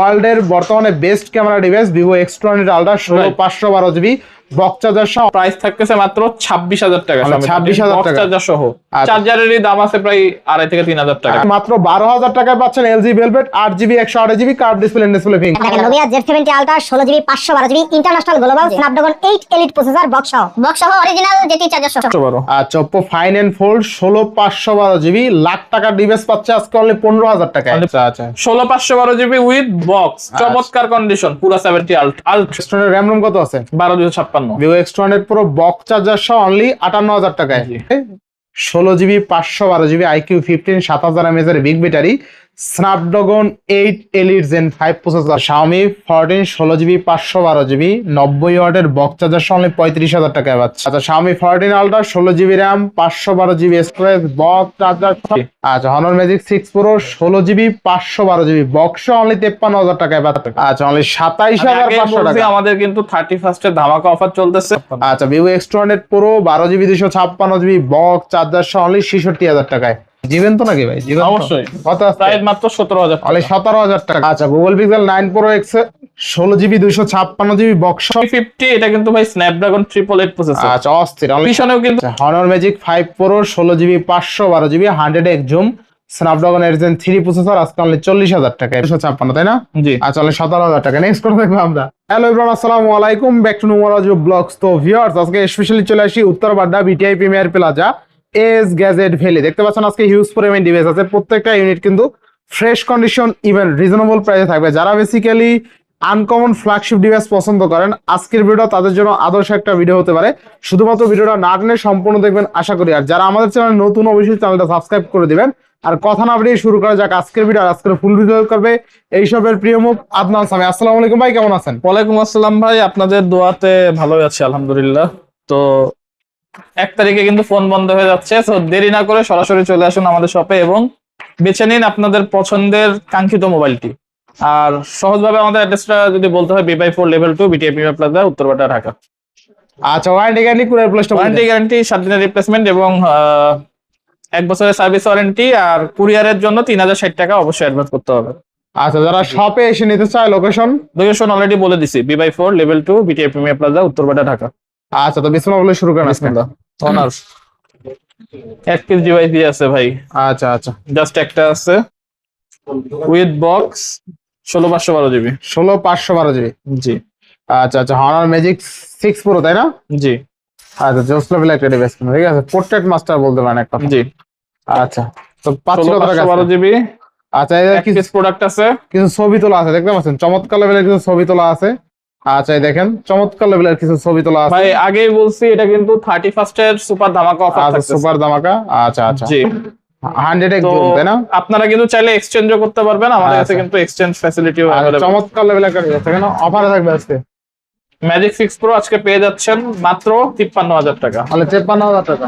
World এর বর্তমানে best camera device Vivo X twenty ultra ষোলো পাঁচশো বারো জিবি বক চার্জার সহ প্রাইস থাকতেছে মাত্র ছাব্বিশ হাজার টাকা 26,000 টাকা। চার্জার সহ। আচ্ছা। চার্জারেরই দাম আছে প্রায় আড়াই থেকে তিন হাজার টাকা। মাত্র বারো হাজার টাকায় পাচ্ছেন এলজি ভেলভেট আট জিবি একশো আট জিবি কার্ভ ডিসপ্লে ডিসপ্লে পিং দেখেন জেড সেভেন্টি আলট্রা ষোলো জিবি পাঁচশো বারো GB international global Snapdragon eight elite processor box সহ। বক্স সহ অরিজিনাল যেটি চার্জার সহ। আচ্ছা ওপো ফাইন এন্ড ফোল্ড ষোলো পাঁচশো বারো জিবি লাখ টাকার ডিভাইস পাচ্ছে আজকে অনলি পনেরো হাজার টাকায়। আচ্ছা আচ্ছা। ষোলো পাঁচশো বারো জিবি উইথ বক্স চমৎকার কন্ডিশন পুরো সেভেন্টি আল্ট আল্ট স্টোনের র্যাম রোম কত আছে? বারো দুশো ছাপ্পান্ন। Vivo X twenty pro box charger সহ অনলি আটান্ন হাজার টাকায়। ষোলো জিবি পাঁচশো বারো জিবি আইকিউ ফিফটিন সাত হাজার এমএজের এর big battery Snapdragon eight elite gen five processor Xiaomi fourteen ষোলো জিবি পাঁচশো বারো জিবি নব্বই ওয়াটের বক চার্জার অনলি পঁয়ত্রিশ হাজার টাকায় পাচ্ছে। আচ্ছা শাওমি ফোরটিন আলট্রা ষোলো জিবি র্যাম পাঁচশো বারো জিবি স্টোরেজ বক চার্জার আচ্ছা হনর ম্যাজিক সিক্স প্রো ষোলো জিবি পাঁচশো বারো জিবি বক্স অনলি তেপ্পান্ন হাজার টাকায় পাচ্ছে। আচ্ছা অনলি সাতাইশ হাজার পাঁচশো টাকা। আমাদের কিন্তু থার্টি ফার্স্টের ধামাকা অফার চলতেছে। আচ্ছা Vivo X two hundred pro বারো জিবি দুশো ছাপ্পান্ন জিবি বক্স চার্জার সহ অনলি ছেষট্টি হাজার টাকায়। জিবেন তো নাকি ভাই? জিবেন অবশ্যই। কত মাত্র সতেরো হাজার অনলি সতেরো হাজার টাকা। আচ্ছা Google Pixel nine pro X ষোলো জিবি দুশো ছাপ্পান্ন জিবি বক্স ফিফটি এটা কিন্তু ভাই স্ন্যাপড্রাগন ট্রিপল এইট প্রসেসর আচ্ছা অস্থির। পিছনেও কিন্তু হনর ম্যাজিক ফাইভ প্রো ষোলো জিবি পাঁচশো বারো জিবি হান্ড্রেড এক জুম স্ন্যাপড্রাগন এর থ্রি প্রসেসর আজকে অনলি চল্লিশ হাজার টাকা দুশো ছাপ্পান্ন তাই না? জি। আচ্ছা অনলি সতেরো হাজার টাকা। নেক্সট করে দেখব আমরা। হ্যালো ইব্রাহিম আসসালামু আলাইকুম। ব্যাক টু নুমারাজ ব্লগস তো ভিউয়ার্স আজকে স্পেশালি চলে আসি Uttar Badda BTI premier plaza S gadget valley দেখতে পাচ্ছেন আজকে হিউজ পরিমাণ ডিভাইস আছে। প্রত্যেকটা ইউনিট কিন্তু ফ্রেশ কন্ডিশন ইভেন রিজনেবল প্রাইসে থাকবে। যারা বেসিক্যালি আনকমন ফ্ল্যাগশিপ ডিভাইস পছন্দ করেন, আজকের ভিডিও তাদের জন্য আদর্শ একটা ভিডিও হতে পারে। শুধুমাত্র ভিডিওটা না টেনে সম্পূর্ণ দেখবেন, আশা করি। আর যারা আমাদের চ্যানেল নতুন, অবশ্যই চ্যানেলটা সাবস্ক্রাইব করে দিবেন। আর কথা না বাড়িয়ে শুরু করা যাক আজকের ভিডিও আর আজকের ফুল ভিডিও করবে এইসবের প্রিয় মুখ আদনান সামি। আসসালামু আলাইকুম ভাই, কেমন আছেন? ওয়ালাইকুম আসসালাম ভাই, আপনাদের দোয়াতে ভালোই আছি, আলহামদুলিল্লাহ। তো এক তারিখে কিন্তু ফোন বন্ধ হয়ে যাচ্ছে তো দেরি না করে সরাসরি চলে আসুন আমাদের শপে এবং বেছে নিন আপনাদের পছন্দের কাঙ্ক্ষিত মোবাইলটি। আর সহজভাবে আমাদের অ্যাড্রেসটা যদি বলতে হয় বিবাই four level two BTI premier plaza উত্তরপাটা Dhaka. আচ্ছা ওয়ারেন্টি গ্যারান্টি কুরিয়ার প্লেসটা ওয়ারেন্টি গ্যারান্টি সাত দিনের রিপ্লেসমেন্ট এবং এক বছরের সার্ভিস ওয়ারেন্টি আর কুরিয়ারের জন্য তিন হাজার ষাট টাকা অবশ্যই অ্যাডভান্স করতে হবে। আচ্ছা যারা শপে এসে নিতে চায় লোকেশন লোকেশন অলরেডি বলে দিছি বিবাই four level two BTI premier plaza উত্তরপাটা Dhaka. আচ্ছা তো বিসমিল্লাহ বলে শুরু করেন। বিসমিল্লাহ অনার্স এক পিস ডিভাইস দিয়ে আছে ভাই। আচ্ছা আচ্ছা। জাস্ট একটা আছে। উইথ বক্স ষোলো পাঁচশো বারো জিবি। ষোলো পাঁচশো বারো জিবি। জি। আচ্ছা আচ্ছা হনার ম্যাজিক সিক্স প্রো তাই না? জি। আচ্ছা জোস লেভেল একটা ডিভাইস ঠিক আছে? পোর্ট্রেট মাস্টার বলতে পারেন একটা। জি। আচ্ছা তো পাঁচশো বারো? জিবি। আচ্ছা কিছু প্রোডাক্ট আছে। কিছু ছবি তোলা আছে দেখতে পাচ্ছেন? চমৎকার লেভেলের কিছু ছবি তোলা আছে। আচ্ছা দেখেন চমৎকার লেভেলের কিছু ছবি তোলা আছে। ভাই আগেই বলছি এটা কিন্তু থার্টি ফার্স্টের সুপার ধামাকা অফার থাকছে সুপার দামাকা আচ্ছা আচ্ছা। জি। হান্ড্রেড এক তো তাই না? আপনারা কিন্তু চাইলে এক্সচেঞ্জও করতে পারবেন। আমাদের কাছে আচ্ছা। কিন্তু এক্সচেঞ্জ ফ্যাসিলিটিও আর চমৎকার লেভেলের একটা ডিভাইস কেন? অফারে থাকবে আজকে। ম্যাজিক সিক্স প্রো আজকে পেয়ে যাচ্ছেন মাত্র তিপ্পান্ন হাজার টাকা। তাহলে তেপ্পান্ন হাজার টাকা।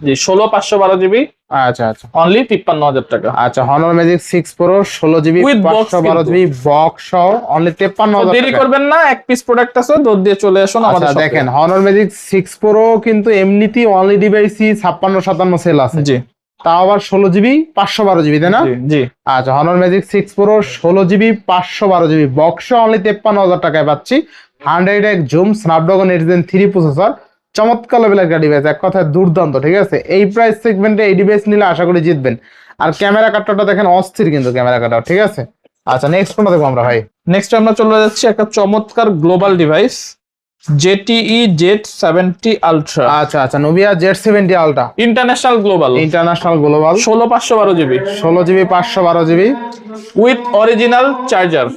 জি ষোলো পাঁচশো বারো জিবি আচ্ছা আচ্ছা। অনলি তিপ্পান্ন হাজার টাকা। আচ্ছা হনর ম্যাজিক সিক্স প্রো ষোলো জিবি পাঁচশো বারো জিবি বক্স সহ অনলি তেপ্পান্ন হাজার দেরি করবেন না এক পিস প্রোডাক্ট আছে দৌড় দিয়ে চলে আসুন আমাদের আচ্ছা। দেখেন হনর ম্যাজিক সিক্স প্রো কিন্তু এমনিতেই অনলি ডিভাইসই ছাপ্পান্ন সাতান্ন সেল আছে। জি। তাও আবার ষোলো জিবি পাঁচশো বারো জিবি তাই না? জি, আচ্ছা হনর ম্যাজিক সিক্স প্রো ষোলো জিবি পাঁচশো বারো জিবি বক্স অনলি তেপ্পান্ন হাজার টাকায় পাচ্ছি। হান্ড্রেড এক zoom Snapdragon eight three processor চমৎকার লেভেলের একটা ডিভাইস এক কথায় দুর্দান্ত ঠিক আছে? এই প্রাইস সেগমেন্টে এই ডিভাইস নিলে আশা করি জিতবেন। আর ক্যামেরা কাটটা দেখেন অস্থির কিন্তু ক্যামেরা কাটা ঠিক আছে? আচ্ছা নেক্সট কোনটা দেখব আমরা ভাই। নেক্সট আমরা চলে যাচ্ছি একটা চমৎকার global device ZTE Z seventy Ultra. আচ্ছা আচ্ছা Nubia Z seventy Ultra. International global international global ষোলো পাঁচশো বারো জিবি। ষোলো জিবি পাঁচশো বারো জিবি। উইথ অরিজিনাল চার্জার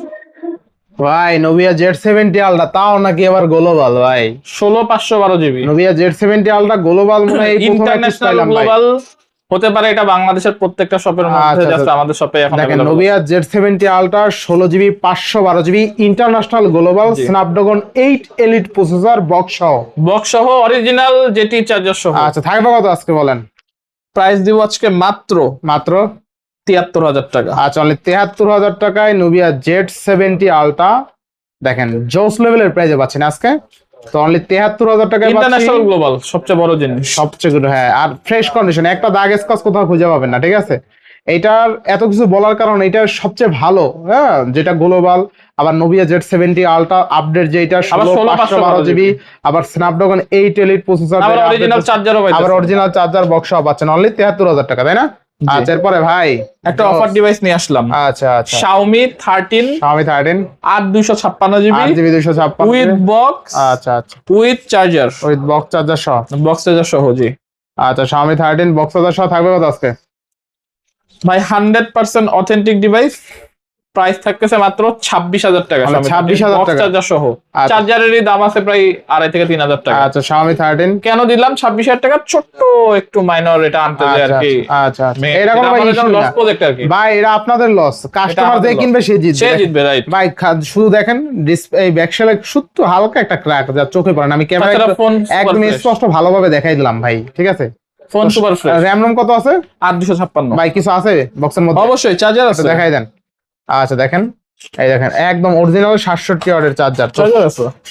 ভাই নোভিয়া জেড সেভেন্টি আলট্রা তাও নাকি আবার গ্লোবাল ভাই ষোলো পাঁচশো বারো GB Nubia Z seventy ultra global মনে ইন্টারন্যাশনাল গ্লোবাল হতে পারে এটা বাংলাদেশের প্রত্যেকটা শপের মধ্যে আচ্ছা, জাস্ট আচ্ছা। আমাদের শপে এখন দেখেন। নোভিয়া জেড সেভেন্টি আলট্রা ষোলো জিবি পাঁচশো বারো GB international global. Snapdragon eight elite processor box সহ বক্স সহ অরিজিনাল জেটি চার্জার সহ আচ্ছা থাকবে কত আজকে বলেন প্রাইস দিব আজকে মাত্র মাত্র তিয়াত্তর হাজার টাকা। আচ্ছা অনলি তেহাত্তর হাজার টাকায় নোভিয়া জেড সেভেন্টি আলট্রা দেখেন জোস লেভেলের প্রাইজে পাচ্ছেন আজকে। তো অনলি তেহাত্তর হাজার পাচ্ছি। ইন্টারন্যাশনাল গ্লোবাল সবচেয়ে বড় জিনিস। সবচেয়ে হ্যাঁ আর ফ্রেশ কন্ডিশন একটা দাগ স্কচ কোথাও খুঁজে পাবেন না ঠিক আছে? এটার এত কিছু বলার কারণ এটা সবচেয়ে ভালো হ্যাঁ যেটা গ্লোবাল আবার Nubia Z seventy ultra update যেটা আবার ষোলো পাঁচশো বারো জিবি। আবার স্ন্যাপড্রাগন এইট এলিট প্রসেসর আবার অরিজিনাল চার্জারও আবার অরিজিনাল চার্জার বক্স পাচ্ছেন অনলি তেহাত্তর হাজার টাকা তাই না? আচ্ছা এরপরে ভাই একটা অফার ডিভাইস নিয়ে আসলাম। আচ্ছা আচ্ছা। Xiaomi 13 Xiaomi থার্টিন আট দুইশো ছাপ্পান্ন জিবি আট জিবি দুইশো ছাপ্পান্ন উইথ বক্স আচ্ছা আচ্ছা। With charger with box charger সহ। বক্স চার্জার সহ জি। আচ্ছা Xiaomi থার্টিন বক্স চার্জার সহ থাকবে কত আজকে? ভাই hundred percent authentic device price থাকতেছে মাত্র ছাব্বিশ হাজার টাকা ছাব্বিশ হাজার টাকা। চার্জার সহ। আচ্ছা। চার্জারেরই দাম আছে প্রায় আড়াই থেকে তিন হাজার টাকা। আচ্ছা Xiaomi থার্টিন কেন দিলাম? ছাব্বিশ হাজার টাকা ছোট্ট একটু মাইনর এটা আনতে দেয় আর আচ্ছা কি আচ্ছা। আচ্ছা এরকম লস প্রজেক্ট আর কি। ভাই এটা আপনাদের লস কাস্টমার যে কিনবে সে জিতবে। সে জিতবে রাইট ভাই শুধু দেখেন ডিসপ্লে এই ব্যাকশেলে শুধু হালকা একটা ক্র্যাক যা চোখে পড়ে না। আমি ক্যামেরা ফোন একদম স্পষ্ট ভালোভাবে দেখাই দিলাম ভাই। ঠিক আছে? Phone super fresh RAM ROM কত আছে? আট দুশো ছাপ্পান্ন। ভাই কিছু আছে বক্সের মধ্যে? অবশ্যই চার্জার আছে। দেখাই দেন। আচ্ছা দেখেন। এই দেখেন একদম অরিজিনাল সাতষট্টি ওয়াটের চার্জার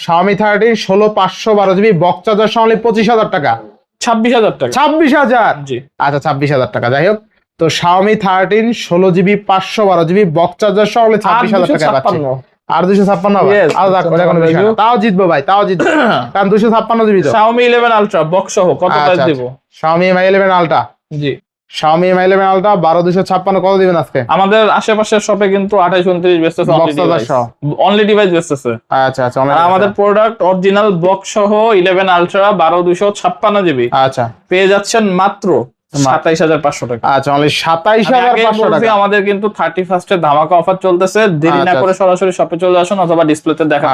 Xiaomi থার্টিন ষোলো পাঁচশো বারো জিবি বক্স চার্জার সঙ্গে পঁচিশ হাজার টাকা। ছাব্বিশ হাজার টাকা। ছাব্বিশ হাজার? জি। আচ্ছা ছাব্বিশ হাজার টাকা। যাই হোক তো Xiaomi থার্টিন ষোলো জিবি পাঁচশো বারো জিবি বক্স চার্জার সহ হলে ছাব্বিশ হাজার টাকা পাচ্ছি। আর দুশো ছাপ্পান্ন value। তাও জিতবো ভাই তাও জিতবো। কারণ দুশো ছাপ্পান্ন জিবি Xiaomi 11 Ultra বক্স সহ কত আচ্ছা, আচ্ছা। দিব? Xiaomi Mi 11 জি। Xiaomi Mi 11 Ultra বারো দুশো ছাপ্পান্ন কত দিবেন আজকে? আমাদের আশেপাশের শপে কিন্তু বেচতেছে। Only device বেচতেছে। আচ্ছা আচ্ছা আমাদের প্রোডাক্ট অরিজিনাল বক্স সহ আলট্রা জিবি আচ্ছা। পেয়ে যাচ্ছেন মাত্র সাতাইশ হাজার পাঁচশো টাকা। আচ্ছা অনলি সাতাইশ হাজার পাঁচশো টাকা। আমাদের কিন্তু থার্টি ফার্স্ট ধামাকা অফার চলতেছে। দেরি না আচ্ছা, করে সরাসরি শপে চলে আসুন অথবা ডিসপ্লেতে দেখা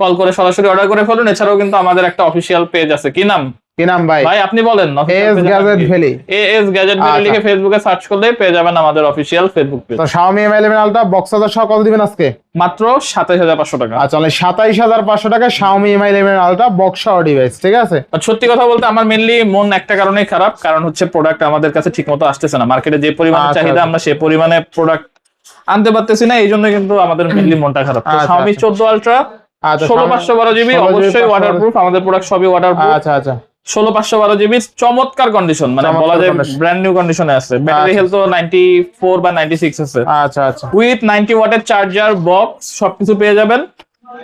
কল করে সরাসরি অর্ডার করে ফেলুন। এছাড়াও কিন্তু আমাদের একটা অফিসিয়াল পেজ আছে। কি নাম? কি নাম ভাই? ভাই আপনি বলেন S gadget valley S gadget. লিখে ফেসবুকে সার্চ করলে পেয়ে যাবেন আমাদের ফেসবুক পেজ তো Xiaomi Mi 11 Ultra box charger সহ কত দিবেন আজকে? মাত্র সাতাইশ হাজার পাঁচশো টাকা। আচ্ছা পাঁচশো টাকা Xiaomi Mi 11 Ultra বক্স সহ ডিভাইস ঠিক আছে? সত্যি কথা বলতে আমার মেনলি মন একটা কারণেই খারাপ কারণ হচ্ছে প্রোডাক্ট আমাদের কাছে ঠিক মতো আসতেছে না। মার্কেটে যে পরিমাণে আচ্ছা, চাহিদা আচ্ছা। আমরা সে পরিমাণে প্রোডাক্ট আনতে পারতেছি না এই জন্য কিন্তু আমাদের মেনলি মনটা খারাপ। চোদ্দ আলট্রা আচ্ছা ষোলো পাঁচশো বারো জিবি অবশ্যই 512 ওয়াটার প্রুফ আমাদের প্রোডাক্ট সবই ওয়াটার আচ্ছা আচ্ছা। ষোলো পাঁচশো বারো জিবি চমৎকার কন্ডিশন মানে বলা যায় ব্র্যান্ড নিউ কন্ডিশনে আছে। ব্যাটারি। হেলথ নাইনটি ফোর বা নাইনটি সিক্স আছে। আচ্ছা আচ্ছা। উইথ নাইনটি ওয়াটের চার্জার বক্স সবকিছু পেয়ে যাবেন।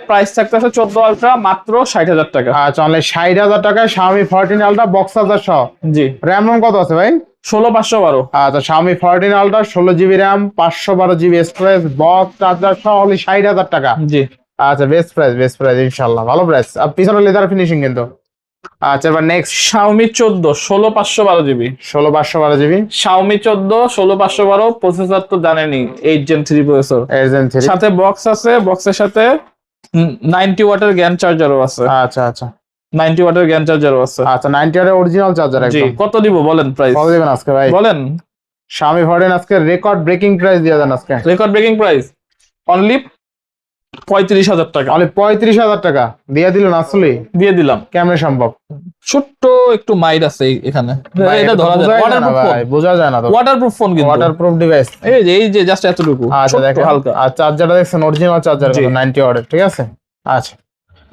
প্রাইস থাকতেছে চোদ্দ আলট্রা মাত্র ষাট হাজার টাকা। আচ্ছা অনলি ষাট হাজার টাকায় Xiaomi 14 Ultra বক্স চার্জার সহ। জি। র্যাম রোম কত আছে ভাই? ষোলো পাঁচশো বারো। আচ্ছা Xiaomi 14 Ultra ষোলো জিবি র্যাম পাঁচশো বারো জিবি স্টোরেজ বক্স চার্জার সহ অনলি ষাট হাজার টাকা। জি। আচ্ছা বেস্ট প্রাইস বেস্ট প্রাইস ইনশাল্লাহ ভালো প্রাইস আর পিছনে লেদার ফিনিশিং কিন্তু। আচ্ছা এবার নেক্সট শাওমি চোদ্দ ষোলো পাঁচশো বারো জিবি ষোলো পাঁচশো বারো জিবি শাওমি চোদ্দ ষোলো পাঁচশো বারো প্রসেসর তো জানেনি eight gen three processor gen three সাথে বক্স আছে বক্সের সাথে নাইনটি ওয়াটের জ্ঞান চার্জারও আছে। আচ্ছা আচ্ছা। নাইনটি ওয়াটের জ্ঞান চার্জারও আছে। আচ্ছা নাইনটি এর অরিজিনাল চার্জার একদম। কত দিব বলেন প্রাইস কত দিবেন আজকে ভাই? বলেন। Xiaomi 14 আজকে রেকর্ড ব্রেকিং প্রাইস দিয়ে দেন আজকে। রেকর্ড ব্রেকিং প্রাইস অনলি পঁয়ত্রিশ হাজার টাকা। পঁয়ত্রিশ হাজার টাকা। দিয়ে দিলেন আসলে? দিয়ে দিলাম। কেমনে সম্ভব? ছোট্ট একটু আছে এই- এখানে। এটা ধরা যায় বোঝাই যায় না ওয়াটারপ্রুফ ফোন বোঝা যায় না তো। ওয়াটারপ্রুফ ফোন কিন্তু। ওয়াটারপ্রুফ ডিভাইস এই যে এই যে জাস্ট এতটুকু। আচ্ছা ছোট্ট হালকা। আর চার্জারটা দেখছেন? Original charger. নাইনটি ঠিক আছে? আচ্ছা।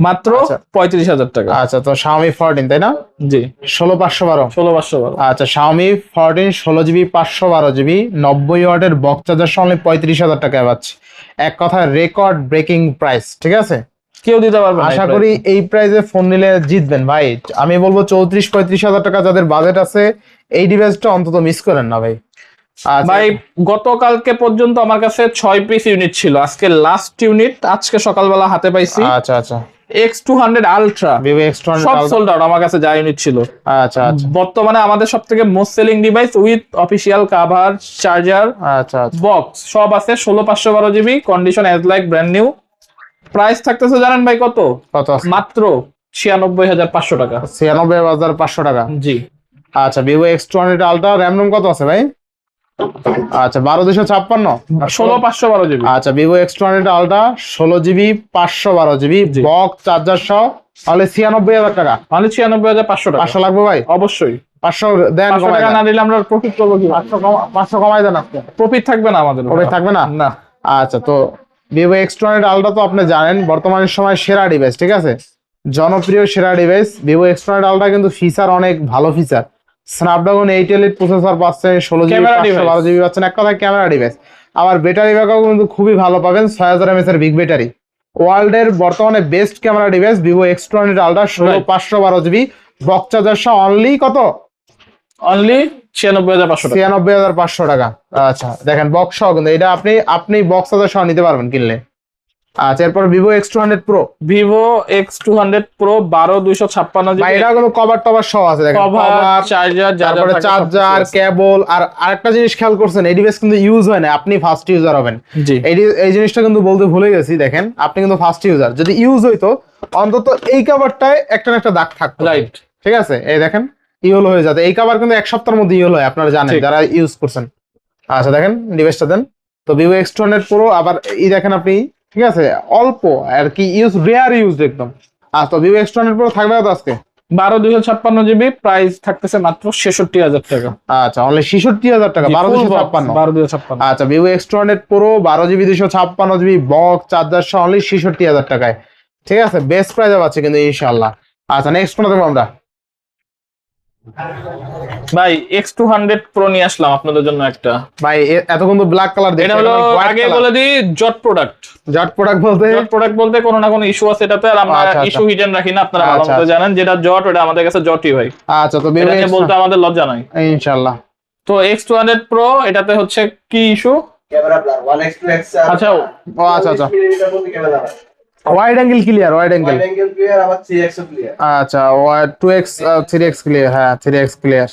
মাত্র আচ্ছা। পঁয়ত্রিশ হাজার টাকা। আচ্ছা তো 14 তাই না? জি। ষোলো পাঁচশো বারো। ষোলো পাঁচশো বারো। আচ্ছা 14 ষোলো জিবি পাঁচশো বারো জিবি নব্বই ওয়াটের বক্স চার্জার সঙ্গে পঁয়ত্রিশ হাজার টাকায় পাচ্ছি। এক কথায় রেকর্ড ব্রেকিং প্রাইস ঠিক আছে? কেউ দিতে পারবে আশা করি এই প্রাইসে ফোন নিলে জিতবেন। ভাই আমি বলব চৌত্রিশ পঁয়ত্রিশ হাজার টাকা যাদের বাজেট আছে এই ডিভাইসটা অন্তত মিস করেন না ভাই। ভাই গতকালকে পর্যন্ত আমার কাছে ছয় পিস ইউনিট ছিল। আজকে লাস্ট ইউনিট আজকে সকালবেলা হাতে পাইছি। আচ্ছা আচ্ছা। এক্স টু হান্ড্রেড আলট্রা সব সোল্ড আউট আমার কাছে যা ইউনিট ছিল। আচ্ছা আচ্ছা। বর্তমানে আমাদের সব থেকে most selling device with official cover charger আচ্ছা আচ্ছা। বক্স সব আছে ষোলো পাঁচশো বারো GB condition as like brand new price থাকতেছে জানেন ভাই কত? কত মাত্র ছিয়ানব্বই হাজার পাঁচশো টাকা। ছিয়ানব্বই হাজার পাঁচশো টাকা। জি। আচ্ছা Vivo X two hundred ultra RAM ROM কত আছে ভাই? আচ্ছা বারো দুশো ছাপ্পান্ন? ষোলো পাঁচশো বারো জিবি। আচ্ছা Vivo X two hundred ultra ষোলো জিবি পাঁচশো বারো জিবি। বক্স চার্জার সহ তাহলে ছিয়ানব্বই হাজার টাকা। মানে ছিয়ানব্বই হাজার পাঁচশো টাকা। পাঁচশো লাগবে ভাই? অবশ্যই। পাঁচশো দেন টাকা না দিলে আমরা প্রফিট করব কি পাঁচশো পাঁচশো কমাই দেন আজকে প্রফিট থাকবে না আমাদের কবে থাকবে না? না। আচ্ছা তো Vivo X two hundred ultra তো আপনি জানেন বর্তমানের সময় সেরা ডিভাইস ঠিক আছে? জনপ্রিয় সেরা device Vivo X two hundred ultra কিন্তু ফিচার অনেক ভালো feature Snapdragon eight elite processor পাচ্ছেন ষোলো জিবি পাঁচশো। বারো জিবি পাচ্ছেন এক কথায় ক্যামেরা ডিভাইস আবার ব্যাটারি ব্যাকআপ কিন্তু খুবই ভালো পাবেন ছয় হাজার এমএস এর বিগ ব্যাটারি ওয়ার্ল্ড এর বর্তমানে best camera device Vivo X two hundred ultra ষোলো পাঁচশো বারো জিবি বক চার্জার অনলি কত? অনলি ছিয়ানব্বই হাজার পাঁচশো টাকা। ছিয়ানব্বই হাজার পাঁচশো টাকা। আচ্ছা দেখেন বক্স সহ কিন্তু এটা আপনি আপনি বক্স চার্জার সহ নিতে পারবেন কিনলে। আচ্ছা এরপর Vivo X two hundred pro Vivo X two hundred pro বারো দুইশো ছাপ্পান্ন এটা কভার টভার সহ আছে দেখেন। কভার কভার চার্জার তারপরে চার্জার কেবল আর আরেকটা জিনিস খেয়াল করছেন এই ডিভাইস কিন্তু ইউজ হয় না আপনি ফার্স্ট ইউজার হবেন। এই জিনিসটা কিন্তু বলতে ভুলে গেছি দেখেন আপনি কিন্তু ফার্স্ট ইউজার যদি ইউজ হইতো অন্তত এই কাভারটায় একটা না একটা দাগ থাকতো। রাইট ঠিক আছে? এই দেখেন ইউল হয়ে যাবে এই কাভার কিন্তু এক সপ্তাহের মধ্যে ইউল হয় আপনারা জানেন যারা ইউজ করছেন। আচ্ছা দেখেন ডিভাইসটা দেন। তো Vivo X two hundred pro আবার এই দেখেন আপনি ঠিক আছে? অল্প আর কি ইউজ রেয়ার ইউজ একদম। তো Vivo X two hundred pro থাকবে তো আজকে? বারো দুইশো ছাপ্পান্ন জিবি প্রাইস থাকতেছে মাত্র ছেষট্টি হাজার টাকা। আচ্ছা অনলি ছেষট্টি হাজার টাকা বারো দুশো ছাপ্পান্ন। বারো দুইশো ছাপ্পান্ন। আচ্ছা Vivo X two hundred pro বারো জিবি দুশো ছাপ্পান্ন জিবি বক্স চার্জার সহ অনলি ছেষট্টি হাজার টাকায়। ঠিক আছে? বেস্ট প্রাইসে পাচ্ছে কিন্তু ইনশাল্লাহ আচ্ছা নেক্সট কোনটা দেবো আমরা। ভাই এক্স টু হান্ড্রেড প্রো নিয়ে আসলাম আপনাদের জন্য একটা। ভাই এতক্ষণ তো ব্ল্যাক কালার এটা হলো আগে বলে দিই জট প্রোডাক্ট জট প্রোডাক্ট বলতে? জট প্রোডাক্ট বলতে কোনো না কোনো ইস্যু আছে এটাতে আর আমরা আচ্ছা, আচ্ছা। ইস্যু হিডেন রাখি না আপনারা ভালো আচ্ছা, মতো আচ্ছা। জানেন যেটা জট ওটা আমাদের কাছে জটই হয় আচ্ছা তো এটা বলতে আমাদের লজ্জা নাই। ইনশাআল্লাহ। তো এক্স টু হান্ড্রেড প্রো এটাতে হচ্ছে কি issue camera blur one X two X আচ্ছা ও আচ্ছা আচ্ছা wide angle clear wide angle wide angle clear আবার থ্রি এক্স ক্লিয়ার আচ্ছা wide two X three X clear হ্যাঁ থ্রি এক্স ক্লিয়ার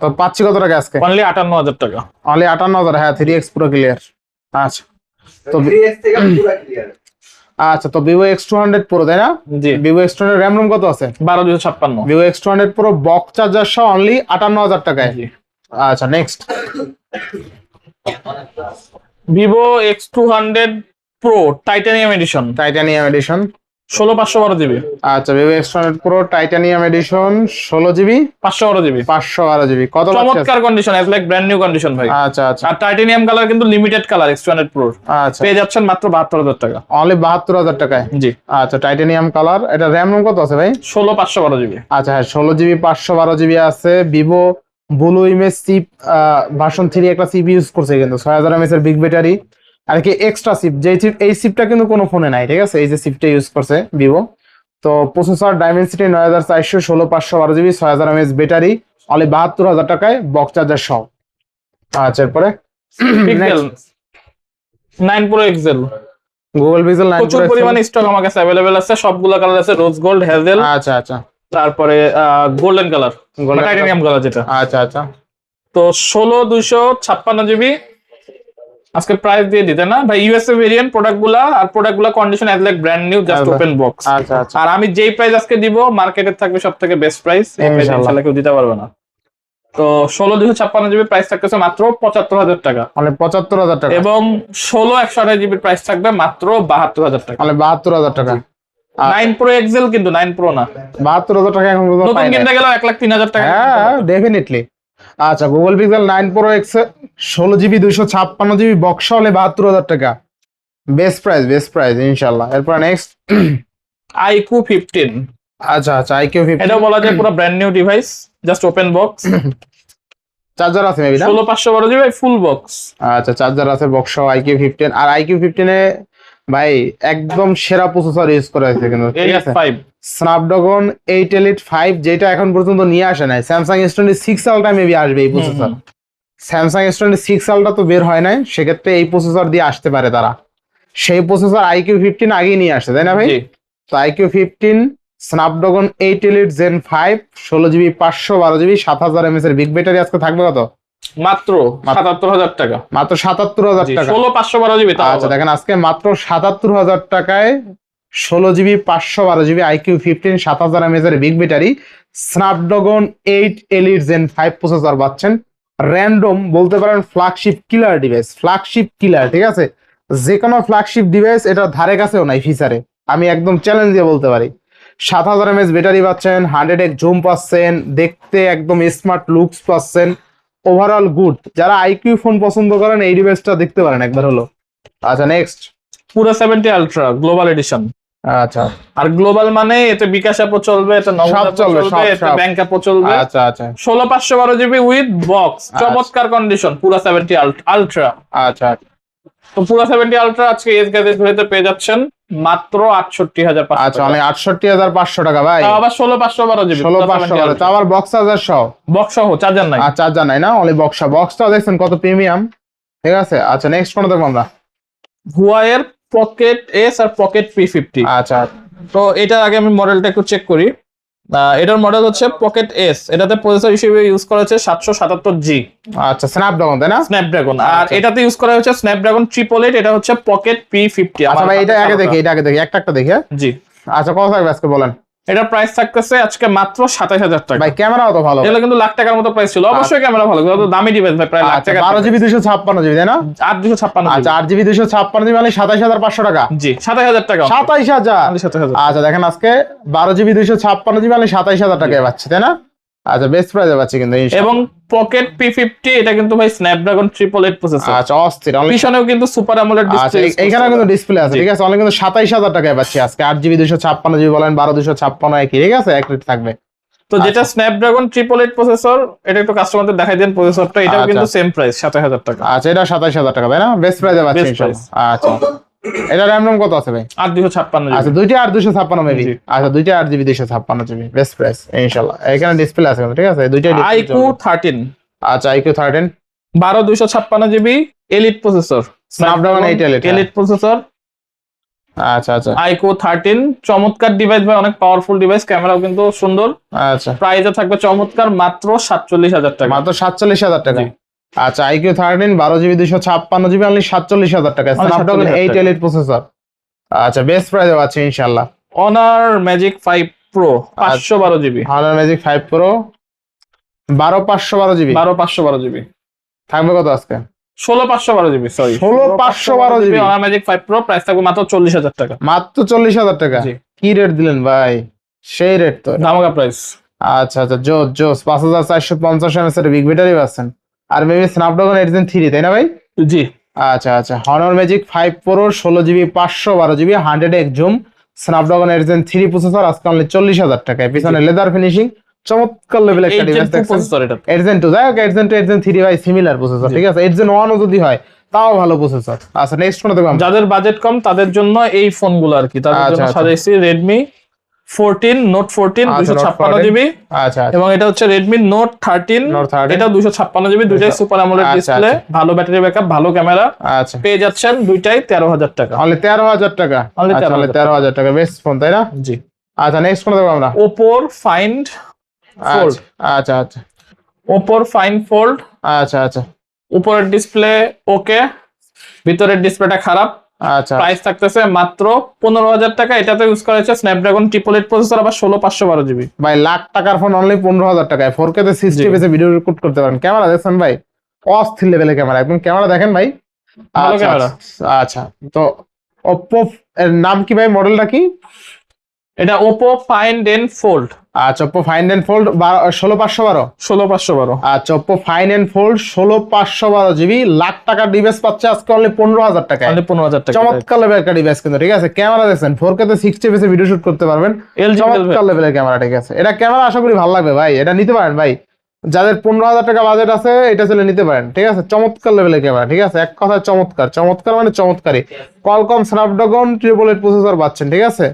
তো পাচ্ছি কত টাকা আজকে? অনলি আটান্ন হাজার টাকা। অনলি আটান্ন হাজার হ্যাঁ থ্রি এক্স পুরো ক্লিয়ার আচ্ছা। তো থ্রি এক্স থেকে পুরো ক্লিয়ার আচ্ছা তো Vivo X two hundred pro তাই না? জি। Vivo X two hundred RAM ROM কত আছে? বারো দুশো ছাপ্পান্ন। Vivo X two hundred pro box charger সহ অনলি আটান্ন হাজার টাকায়। জি। আচ্ছা next Vivo X two hundred pro titanium edition titanium edition ষোলো পাঁচশো বারো জিবি। আচ্ছা Vivo X hundred pro titanium edition ষোলো জিবি? পাঁচশো বারো জিবি। পাঁচশো বারো জিবি। কত চমৎকার condition as like brand new condition ভাই। আচ্ছা আচ্ছা। আর টাইটানিয়াম কালার কিন্তু limited colour X hundred pro আচ্ছা। পেয়ে যাচ্ছেন মাত্র বাহাত্তর হাজার টাকা। অনলি বাহাত্তর হাজার টাকায়? জি। আচ্ছা টাইটানিয়াম কালার এটা র্যাম রোম কত আছে ভাই? ষোলো পাঁচশো বারো জিবি। আচ্ছা হ্যাঁ ষোলো জিবি পাঁচশো বারো জিবি আছে। Vivo blue image chip version three একটা সিপ ইউজ করছে কিন্তু ছয় হাজার এমএস এর বিগ ব্যাটারি আর কি এক্সট্রা সিপ যে চিপ এই সিপটা কিন্তু কোনো ফোনে নাই ঠিক আছে? এই যে সিপটা ইউজ করছে ভিভো তো প্রসেসর ডাইমেনসিটি নয় হাজার চারশো ষোলো পাঁচশো বারো জিবি ছয় হাজার এমএস ব্যাটারি অলি বাহাত্তর হাজার টাকায় বক্স চার্জার সহ। আচ্ছা এরপরে nine pro XL Google Pixel nine প্রচুর পরিমাণে স্টক আমার কাছে অ্যাভেলেবেল আছে সবগুলো কালার আছে রোজ গোল্ড হেজেল আচ্ছা আচ্ছা। তারপরে গোল্ডেন কালার টাইটানিয়াম কালার যেটা। আচ্ছা আচ্ছা। তো ষোলো দুইশো ছাপ্পান্ন জিবি আজকে প্রাইস দিয়ে দিতে না? ভাই ইউএসএ ভেরিয়েন্ট প্রোডাক্টগুলা আর প্রোডাক্টগুলা condition as like brand new just. Open box আচ্ছা আচ্ছা। আর আমি যেই প্রাইস আজকে দিব মার্কেটে থাকবে সব থেকে বেস্ট প্রাইস এই প্রাইস ইনশাআল্লাহ। কেউ দিতে পারবে না। তো ষোলো দুইশো ছাপ্পান্ন জিবি প্রাইস থাকতেছে মাত্র পঁচাত্তর হাজার টাকা। মানে পঁচাত্তর হাজার টাকা। এবং ষোলো একশো আঠাশ জিবির প্রাইস থাকবে মাত্র বাহাত্তর হাজার টাকা। অনলি বাহাত্তর হাজার টাকা। নাইন প্রো এক্সেল কিন্তু নাইন প্রো না। বাহাত্তর হাজার টাকা এখন নতুন কিনতে গেলেও এক লাখ তিন হাজার টাকা হ্যাঁ ডেফিনেটলি আচ্ছা Google Pixel nine pro X ষোলো জিবি দুইশো ছাপ্পান্ন জিবি বক্স হলে বাহাত্তর হাজার টাকা। বেস্ট প্রাইস বেস্ট প্রাইস ইনশাল্লাহ এরপর নেক্সট আইকু ফিফটিন আচ্ছা আচ্ছা আইকিউ ফিফটি এটাও বলা যায় পুরো brand new device just open box charger আছে মেবি না? ষোলো পাঁচশো বারো জিবি ফুল বক্স আচ্ছা চার্জার আছে বক্স আইকিউ ফিফটিন আর আইকিউ ফিফটিনে ভাই একদম সেরা প্রসেসর ইউজ করা হয়েছে কিন্তু ঠিক আছে? Five Snapdragon eight elite five যেটা এখন পর্যন্ত নিয়ে আসে নাই। Samsung S twenty six ultra maybe আসবে এই processor Samsung S twenty six ultra তো বের হয় নাই সেক্ষেত্রে এই প্রসেসর দিয়ে আসতে পারে তারা। সেই প্রসেসর আইকিউ ফিফটিন আগেই নিয়ে আসে তাই না ভাই? তো iQOO fifteen Snapdragon eight elite gen five ষোলো জিবি পাঁচশো বারো জিবি সাত হাজার এমএস এর বিগ ব্যাটারি আজকে থাকবে কত? মাত্র সাতাত্তর হাজার টাকা। মাত্র সাতাত্তর হাজার টাকা। ষোলো পাঁচশো বারো জিবি আচ্ছা দেখেন আজকে মাত্র সাতাত্তর হাজার টাকায় ষোলো জিবি, পাঁচশো বারো জিবি আইকিউ ফিফটিন সাত হাজার এমএস এর big battery Snapdragon eight elite gen five processor পাচ্ছেন। র্যান্ডম বলতে পারেন flagship killer device flagship killer ঠিক আছে? যে কোনো ফ্ল্যাগশিপ ডিভাইস এটা ধারে কাছেও নাই ফিচারে আমি একদম চ্যালেঞ্জ দিয়ে বলতে পারি। সাত হাজার এমএস ব্যাটারি পাচ্ছেন হান্ড্রেড এক জুম পাচ্ছেন, দেখতে একদম স্মার্ট লুকস পাচ্ছেন ওভারঅল গুড যারা আইকিউ ফোন পছন্দ করেন, এই ডিভাইসটা দেখতে পারেন একবার হলো। আচ্ছা নেক্সট পুরো সেভেন্টি আলট্রা গ্লোবাল এডিশন আচ্ছা। আর গ্লোবাল মানে এতে বিকাশ অ্যাপও চলবে এতে নগদ চলবে, সব। ব্যাংক অ্যাপও চলবে। আচ্ছা আচ্ছা। ষোলো পাঁচশো বারো জিবি উইথ বক্স আচ্ছা। চমৎকার কন্ডিশন পুরো সেভেন্টি আলট্রা আচ্ছা। তো পুরো সেভেন্টি আলট্রা আজকে এস গ্যাজেট ঘড়িতে পেয়ে যাচ্ছেন মাত্র আটষট্টি হাজার আচ্ছা মানে আটষট্টি হাজার পাঁচশো টাকা ভাই। আবার ষোলো পাঁচশো বারো জিবি ষোলো পাঁচশো করে তো আবার বক্স চার্জার সহ? বক্স সহ চার্জার নাই। আর চার্জার নাই না? অনলি বক্সা বক্সটাও দেখছেন কত প্রিমিয়াম ঠিক আছে? আচ্ছা নেক্সট কোনটা দেখব আমরা? হুয়াইয়ের পকেট এস আর পকেট পি ফিফটি আচ্ছা। তো এটার আগে আমি মডেলটা একটু চেক করি। এটার মডেল হচ্ছে পকেট এস এটাতে প্রসেসর হিসেবে ইউজ করা হচ্ছে সাতশো সাতাত্তর জি আচ্ছা স্ন্যাপড্রাগন তাই না? স্ন্যাপড্রাগন আর আচ্ছা। এটাতে ইউজ করা হচ্ছে স্ন্যাপড্রাগন ট্রিপল এইট এটা হচ্ছে পকেট পি ফিফটি আচ্ছা ভাই এটা আগে দেখি এটা আগে দেখি একটা একটা দেখি হ্যাঁ? জি। আচ্ছা কত থাকবে আজকে বলেন? এটার প্রাইস থাকতেছে আজকে মাত্র সাতাশ হাজার টাকা। ভাই ক্যামেরাও তো ভালো এটা কিন্তু লাখ টাকার মতো প্রাইস ছিল। অবশ্যই ক্যামেরা ভালো কিন্তু দামি ডিভাইস ভাই প্রায় লাখ আচ্ছা টাকা বারো জিবি দুশো ছাপ্পান্ন জিবি তাই না? আট দুশো ছাপ্পান্ন আচ্ছা আট জিবি দুশো ছাপ্পান্ন জিবি মানে সাতাইশ হাজার পাঁচশো টাকা। জি সাতাশ হাজার টাকা। সাতাশ হাজার। আচ্ছা দেখেন আজকে বারো জিবি দুইশো ছাপ্পান্ন জিবি মানে সাতাইশ হাজার টাকায় পাচ্ছে তাই না? আচ্ছা বেস্ট প্রাইসে পাচ্ছি কিন্তু এবং পকেট পি ফিফটি এটা কিন্তু ভাই স্ন্যাপড্রাগন ট্রিপল এইট প্রসেসর আচ্ছা অস্থির। পিছনেও কিন্তু সুপার অ্যামোলেড ডিসপ্লে এইখানে কিন্তু ডিসপ্লে আছে ঠিক আছে? অনেক কিন্তু সাতাইশ হাজার টাকায় পাচ্ছি আজকে। আট জিবি দুশো ছাপ্পান্ন জিবি বলেন বারো দুশো ছাপ্পান্ন একই ঠিক আছে? এক রেট থাকবে। তো যেটা স্ন্যাপড্রাগন ট্রিপল এইট প্রসেসর এটা একটু কাস্টমারদের দেখাই দেন প্রসেসরটা এটাও। কিন্তু সেম প্রাইস সাতাশ হাজার টাকা। আচ্ছা এটা সাতাইশ হাজার টাকা তাই না? বেস্ট প্রাইসে পাচ্ছি আচ্ছা। এটা র্যাম রোম কত আছে ভাই? আট দুশো ছাপ্পান্ন আচ্ছা দুইটা আট দুশো ছাপ্পান্ন মেবি আচ্ছা দুইটা আট জিবি দুশো ছাপ্পান্ন জিবি বেস্ট প্রাইস ইনশাল্লাহ এখানে ডিসপ্লে আছে ঠিক আছে? display আইকু থার্টিন আচ্ছা আইকিউ থার্টিন বারো দুইশো ছাপ্পান্ন জিবি এলিট প্রসেসর 8 Elite, হ্যাঁ। এলিট প্রসেসর আচ্ছা আচ্ছা। আইকো থার্টিন চমৎকার ডিভাইস ভাই অনেক পাওয়ারফুল ডিভাইস ক্যামেরাও কিন্তু সুন্দর। আচ্ছা। প্রাইসে থাকবে চমৎকার মাত্র সাতচল্লিশ হাজার টাকা। মাত্র সাতচল্লিশ হাজার টাকা। আচ্ছা আইকিউ থার্টিন বারো জিবি দুশো ছাপ্পান্ন জিবি অনলি সাতচল্লিশ হাজার টাকা। Snapdragon 47,000 eight. এলিট প্রসেসর আচ্ছা বেস্ট প্রাইসে পাচ্ছি ইনশাল্লাহ অনার ম্যাজিক ফাইভ প্রো পাঁচশো বারো GB. Honor Magic five Pro বারো পাঁচশো বারো জিবি। বারো পাঁচশো বারো জিবি। থাকবে কত আজকে? ষোলো পাঁচশো বারো GB sorry 16,512 GB Honor magic five pro price থাকবে মাত্র চল্লিশ হাজার টাকা। মাত্র চল্লিশ হাজার টাকা। কি রেট দিলেন ভাই? সেই রেট তো। ধামাকা প্রাইস আচ্ছা আচ্ছা জোস জোস। পাঁচ হাজার চারশো পঞ্চাশ এমএস এর বিগ ব্যাটারি পাচ্ছেন। আর maybe Snapdragon eight Gen three তাই না ভাই? জি। আচ্ছা আচ্ছা। হনর ম্যাজিক ফাইভ প্রো ষোলো জিবি পাঁচশো বারো জিবি হান্ড্রেড এক zoom Snapdragon eight Gen three processor আজকে অনলি চল্লিশ হাজার টাকায়। পিছনে লেদার ফিনিশিং চমৎকার লেভেল একটা ডিভাইস প্রসেসর এটা এইট জেন টু যাই হোক eight Gen two eight Gen three ভাই সিমিলার প্রসেসর ঠিক আছে? এইট জেন ওয়ানও যদি হয় তাও ভালো প্রসেসর আচ্ছা নেক্সট ফোন দেখলাম যাদের বাজেট কম তাদের জন্য এই ফোনগুলো আর কি। তাদের আচ্ছা, জন্য আচ্ছা। সাজাইছি রেডমি ফোরটিন নোট ফোরটিন আচ্ছা, দুশো ছাপ্পান্ন 14 জিবি আচ্ছা আচ্ছা। এবং এটা হচ্ছে রেডমি নোট থার্টিন Note 13 এটা দুশো ছাপ্পান্ন জিবি দুইটাই সুপার আচ্ছা, ডিসপ্লে ভালো ব্যাটারি ব্যাকআপ ভালো ক্যামেরা আচ্ছা। পেয়ে যাচ্ছেন দুইটাই তেরো হাজার টাকা। অনলি তেরো হাজার টাকা। Only আচ্ছা 13,000 তেরো হাজার টাকা। বেস্ট ফোন তাই না? জি। আচ্ছা নেক্সট ফোনে দেখব আমরা। ওপোর ফাইন্ড ফোল্ড আচ্ছা আচ্ছা আচ্ছা। ওপোর ফাইন ফোল্ড আচ্ছা আচ্ছা। উপরের ডিসপ্লে ওকে ভিতরের ডিসপ্লেটা খারাপ। আচ্ছা। প্রাইস থাকতেছে মাত্র পনেরো হাজার টাকা। এটাতে ইউজ করা হয়েছে স্ন্যাপড্রাগন ট্রিপল এইট প্রসেসর আবার ষোলো পাঁচশো বারো জিবি ভাই লাখ টাকার ফোন অনলি পনেরো হাজার টাকায়। ফোর কে তে সিক্সটি। পেসে ভিডিও রেকর্ড করতে পারেন। ক্যামেরা দেখছেন ভাই? অস্থির লেভেলের ক্যামেরা। একদম ক্যামেরা দেখেন ভাই? আচ্ছা, ক্যামেরা। আচ্ছা, তো ওপো এর নাম কি ভাই? মডেলটা কি? এটা ওপো ফাইন ডেন ফোল্ড আচ্ছা ওপো ফাইন এন্ড ফোল্ড ষোলো পাঁচশো বারো? ষোলো পাঁচশো বারো। আচ্ছা ওপো ফাইন এন্ড ফোল্ড ষোলো পাঁচশো বারো জিবি। লাখ টাকার ডিভাইস পাচ্ছে আজকে অনলি পনেরো হাজার টাকা মানে পনেরো হাজার টাকা চমৎকার লেভেল একটা ডিভাইস কিন্তু ঠিক আছে? ক্যামেরা দেখছেন ফোর কে তে সিক্সটি পেসে ভিডিও শুট করতে পারবেন। এলজি চমৎকার লেভেলের ক্যামেরা ঠিক আছে? এটা ক্যামেরা আশা করি ভালো লাগবে ভাই। এটা নিতে পারেন ভাই। যাদের পনেরো হাজার টাকা বাজেট আছে এটা চলে নিতে পারেন ঠিক আছে? চমৎকার লেভেলের ক্যামেরা ঠিক আছে? এক কথায় চমৎকার চমৎকার মানে চমৎকারই। Qualcomm Snapdragon triple eight processor পাচ্ছেন ঠিক আছে?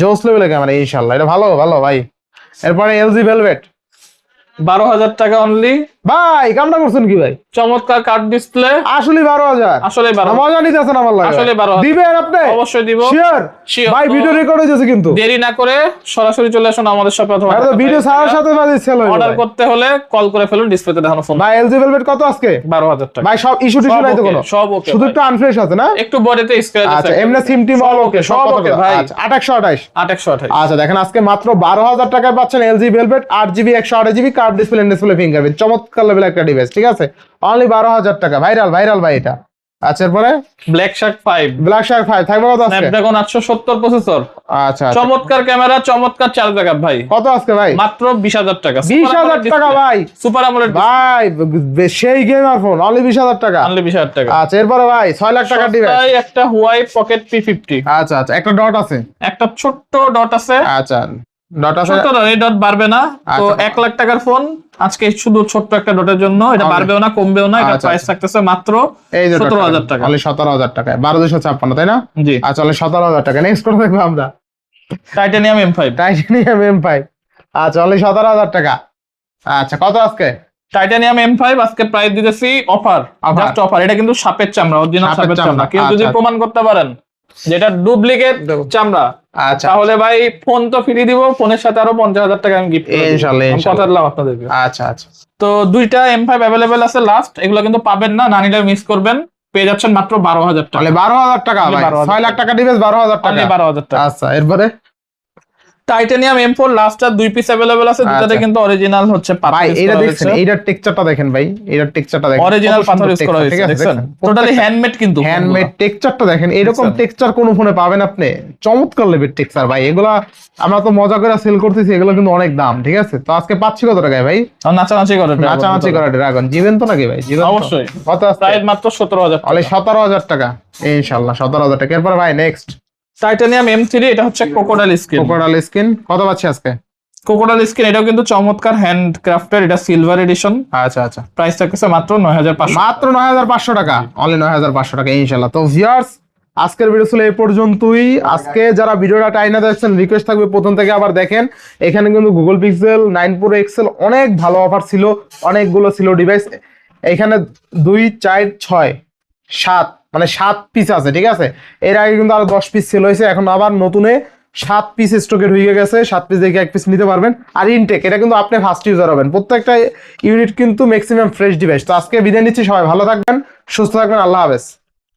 জোস লেভেলের ক্যামেরা ইনশাল্লাহ এটা ভালো ভালো ভাই। এরপরে এলজি ভেলভেট বারো হাজার টাকা অনলি ভাই কামটা করছেন কি ভাই? চমৎকার কার্ড ডিসপ্লে আসলে বারো হাজার। আসলে বারো মজা নিতেছেন আমার লাগে। আসলে 12,000 দিবেন আপনি? অবশ্যই দিব। শিওর ভাই ভিডিও রেকর্ড হয়েছে কিন্তু। দেরি না করে সরাসরি চলে আসুন আমাদের শপে অথবা ভিডিও ছাড়ার সাথে সেল অর্ডার করতে হলে কল করে ফেলুন ডিসপ্লেতে দেখানো ফোন ভাই এলজি ভেলভেট কত আজকে? বারো হাজার টাকা। ভাই সব ইস্যু টিস্যু নাই তো কোনো? সব ওকে শুধু একটু আনফ্রেশ আছে না? একটু বডিতে স্ক্র্যাচ আচ্ছা এমনি সিম টিম অল ওকে সব ওকে ভাই। আচ্ছা আঠাশশো আঠাশ। আট একশো আঠাশ। আচ্ছা দেখেন আজকে মাত্র বারো হাজার টাকায় পাচ্ছেন এলজি ভেলভেট আট জিবি একশো আঠাশ GB card display display fingerprint চমৎকার একটা ডিভাইস ঠিক আছে? অনলি বারো হাজার টাকা। ভাইরাল ভাইরাল ভাই এটা। আচ্ছা এরপরে? Black Shark five Black Shark five থাকবে কত আজকে? স্ন্যাপড্রাগন আটশো সত্তর প্রসেসর আচ্ছা। চমৎকার ক্যামেরা চমৎকার চার্জ ব্যাকআপ ভাই। কত আজকে ভাই? মাত্র বিশ হাজার টাকা। বিশ হাজার টাকা ভাই। সুপার আমলের ভাই সেই গেমার ফোন অনলি বিশ হাজার টাকা। অনলি বিশ হাজার টাকা। আচ্ছা এরপরে ভাই ছয় লাখ টাকা দিবে সস্তায় একটা হুয়াই পকেট পি ফিফটি আচ্ছা আচ্ছা একটা ডট আছে। একটা ছোট্ট ডট আছে। আচ্ছা। এই ডট বাড়বে না। তো আচ্ছা। এক লাখ টাকার ফোন আজকে শুধু ছোট্ট একটা ডটের জন্য। এটা বাড়বেও না কমবেও না এটা আচ্ছা, প্রাইস আচ্ছা। থাকতেছে মাত্র সতেরো হাজার টাকা। সতেরো হাজার টাকায় বারো দুশো ছাপ্পান্ন তাই না? জি। আচ্ছা সতেরো হাজার টাকা। নেক্সট করে দেখব আমরা। Titanium M five Titanium M five আচ্ছা অনলি সতেরো হাজার টাকা। আচ্ছা কত আজকে? টাইটানিয়াম এম ফাইভ আজকে প্রাইস দিতেছি অফার জাস্ট অফার এটা কিন্তু সাপের চামড়া অরিজিনাল সাপের চামড়া, কেউ যদি। প্রমাণ করতে পারেন যেটা ডুপ্লিকেট চামড়া। আচ্ছা। তাহলে ভাই ফোন তো ফ্রি দিব ফোনের সাথে আরও পঞ্চাশ হাজার টাকা আমি গিফট ইনশাল্লাহ। কথা দিলাম আপনাদেরকে। আচ্ছা আচ্ছা। তো দুইটা এম ফাইভ অ্যাভেলেবেল আছে লাস্ট এগুলো কিন্তু পাবেন না না নিলে মিস করবেন। পেয়ে যাচ্ছেন মাত্র বারো হাজার টাকা। বারো হাজার টাকা Only ভাই। 12,000 ছয় লাখ টাকা দিবে বারো হাজার টাকা। বারো হাজার টাকা। আচ্ছা এরপরে? টাইটানিয়াম এম ফোর লাস্ট আর দুই পিস অ্যাভেলেবেল আছে দুটাতে আচ্ছা। কিন্তু অরিজিনাল হচ্ছে ভাই এইটা দেখছেন এইটার টেক্সচারটা দেখেন ভাই এইটার টেক্সচারটা দেখেন। অরিজিনাল পাথর ইউজ করা হয়েছে দেখছেন? দেখছেন? টোটালি হ্যান্ডমেড কিন্তু হ্যান্ডমেড টেক্সচারটা দেখেন এরকম টেক্সচার কোন ফোনে পাবেন আপনি? চমৎকার লেভেল টেক্সচার ভাই। এগুলা আমরা তো মজা করে সেল করতেছি এগুলো কিন্তু অনেক দাম ঠিক আছে? তো আজকে পাচ্ছি কত টাকায় ভাই। নাচানাচি করে নাচানাচি করে ড্রাগন জীবেন তো নাকি ভাই? জীবন অবশ্যই। কত আছে? মাত্র সতেরো হাজার অলে সতেরো হাজার টাকা। ইনশাল্লাহ সতেরো হাজার টাকা। এরপর ভাই নেক্সট টাইটানিয়াম এম থ্রি এটা হচ্ছে ক্রোকোডাইল স্কিন কোকোডাল স্কিন কত পাচ্ছি আজকে? ক্রোকোডাইল স্কিন এটাও কিন্তু চমৎকার হ্যান্ড ক্রাফটের এটা সিলভার এডিশন আচ্ছা আচ্ছা। প্রাইস থাকতেছে মাত্র নয় হাজার পাঁচশো মাত্র নয় হাজার পাঁচশো টাকা। অনলি নয় হাজার পাঁচশো টাকা ইনশাল্লাহ তো ভিউয়ার্স আজকের ভিডিও ছিল এই পর্যন্তই। আজকে যারা ভিডিওটা টাইনা দেখছেন রিকোয়েস্ট থাকবে প্রথম থেকে আবার দেখেন। এখানে কিন্তু Google Pixel nine Pro XL অনেক ভালো অফার ছিল। অনেকগুলো ছিল ডিভাইস এখানে দুই চার ছয় সাত মানে সাত পিস আছে, ঠিক আছে? এর আগে কিন্তু আরও দশ পিস সেল হয়েছে, এখন আবার নতুনে সাত পিস স্টকের হয়ে গেছে, সাত পিস দেখে এক পিস নিতে পারবেন। আর ইনটেক এটা কিন্তু আপনি ফার্স্ট ইউজার হবেন। প্রত্যেকটা ইউনিট কিন্তু ম্যাক্সিমাম ফ্রেশ ডিভাইস তো আজকে বিদায় নিচ্ছি, সবাই ভালো থাকবেন, সুস্থ থাকবেন, আল্লাহ হাফেজ।